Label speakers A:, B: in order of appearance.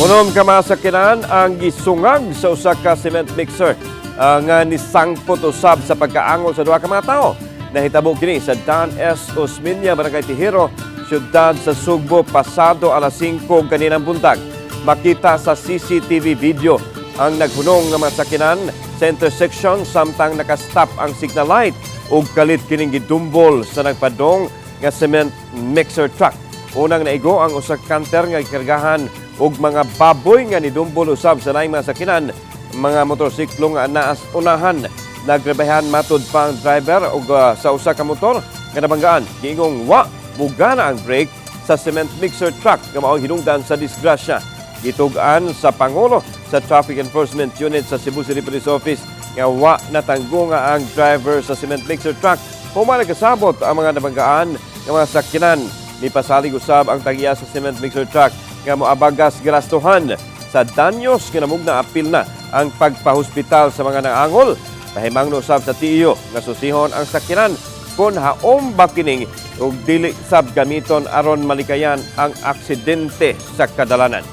A: Unom ka mga sakinan ang gisungag sa usa ka cement mixer ah, nga nisangpot usab sa pagkaangol sa duha ka mga tao. Nahitabo kini sa Dan S. Osmeña, Barangay Tihero, syudad sa Sugbo, pasado alas 5 kaninang buntag. Makita sa CCTV video ang naghunong nga mga sakinan sa intersection samtang nakastop ang signal light ug kalit kining gidumbol sa nagpadong nga cement mixer truck. Unang naigo ang usa ka kanter nga ikargahan og mga baboy nga nidumbol usab sa laing mga sakinan, mga motorsiklo nga naas unahan. Nagrebahan matud pa ang driver og ah, sa usa ka motor nga nabanggaan giingong wa mugana ang brake sa cement mixer truck nga mao hinungdan sa disgrasya. Gitugan sa Pangulo sa Traffic Enforcement Unit sa Cebu City Police Office nga wa natanggo nga ang driver sa cement mixer truck Human nagkasabot ang mga nabanggaan ng mga sakyanan ni pasalig usab ang tagiya sa cement mixer truck nga moabagas garastuhan sa danyos nga namugna apil na ang pagpahospital sa mga naangol. Pahimang usab sa tiyo nga susihon ang sakyanan kung haom ba ug dili sab gamiton aron malikayan ang aksidente sa kadalanan.